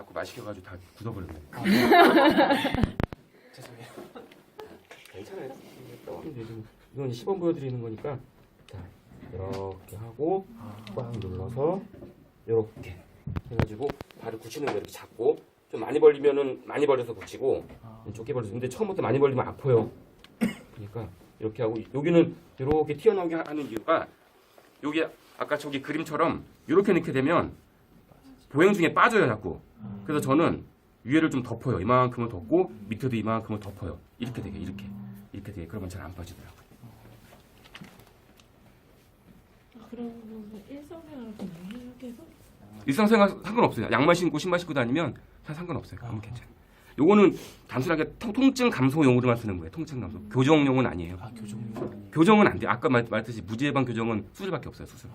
자꾸 말 시켜가지고 다 굳어버렸네. 죄송해요. 괜찮아요. 떠면 되죠. 이건 시범 보여드리는 거니까 자 이렇게 하고 꽉 눌러서 이렇게 해가지고 발을 굳히는 거 이렇게 잡고 좀 많이 벌리면은 많이 벌려서 좀 적게 벌려서 근데 처음부터 많이 벌리면 아파요. 그러니까 이렇게 하고 여기는 이렇게 튀어나오게 하는 이유가 여기 아까 저기 그림처럼 이렇게 넣게 되면 보행 중에 빠져요 자꾸. 그래서 저는 위에를 좀 덮어요. 이만큼을 덮고 밑에도 이만큼을 덮어요. 이렇게 되게 이렇게 이렇게 되게 그러면 잘 안 빠지더라고요. 아, 그러면 일상생활 그냥 해요 계속? 일상생활 상관없어요. 양말 신고 신발 신고 다니면 다 상관없어요. 아무 괜찮아요. 요거는 단순하게 통- 통증 감소용으로만 쓰는 거예요. 통증 감소. 교정 용은 아니에요. 아 교정용. 교정은 안 돼요. 아까 말, 말했듯이 무지해방 교정은 수술밖에 없어요. 수술.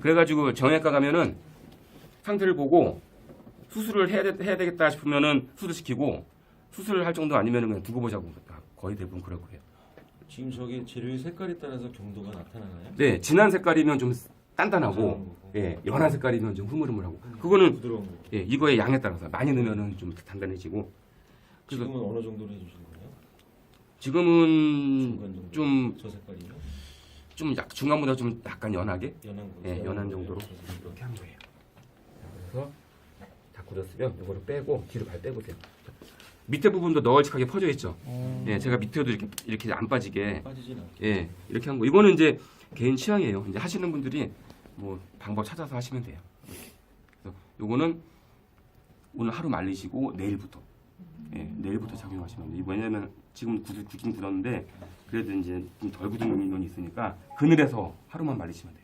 그래가지고 정형외과 가면은 상태를 보고 수술을 해야, 되, 해야 되겠다 싶으면은 수술시키고 수술을 할 정도 아니면은 그냥 두고 보자고 다 거의 대부분 그러고 해요. 지금 저게 재료의 색깔에 따라서 경도가 나타나나요? 네, 진한 색깔이면 좀 단단하고. 예, 연한 색깔이면 좀 흐물흐물하고. 그거는 부드러운 거. 예, 이거의 양에 따라서 많이 넣으면은 좀 단단해지고. 그래서 지금은 어느 정도로 해주시는 거예요? 지금은 중간 정도. 좀, 저 색깔이요? 좀 약, 중간보다 좀 약간 연하게 연한 거. 예, 연한 정도로. 이렇게 한 거예요. 자, 그래서 다 굳었으면 이거를 빼고 뒤로 발 빼보세요. 자, 밑에 부분도 널찍하게 퍼져 있죠. 예, 제가 밑에도 이렇게 이렇게 안 빠지게 빠지진 않게. 예, 이렇게 한 거. 이거는 이제 개인 취향이에요. 이제 하시는 분들이 뭐 방법 찾아서 하시면 돼요. 이렇게. 그래서 요거는 오늘 하루 말리시고 내일부터 예, 내일부터 착용하시면 돼요. 왜냐면 지금 굳, 굳긴 굳었는데 그래도 이제 좀 덜 굳은 면이 있으니까 그늘에서 하루만 말리시면 돼요.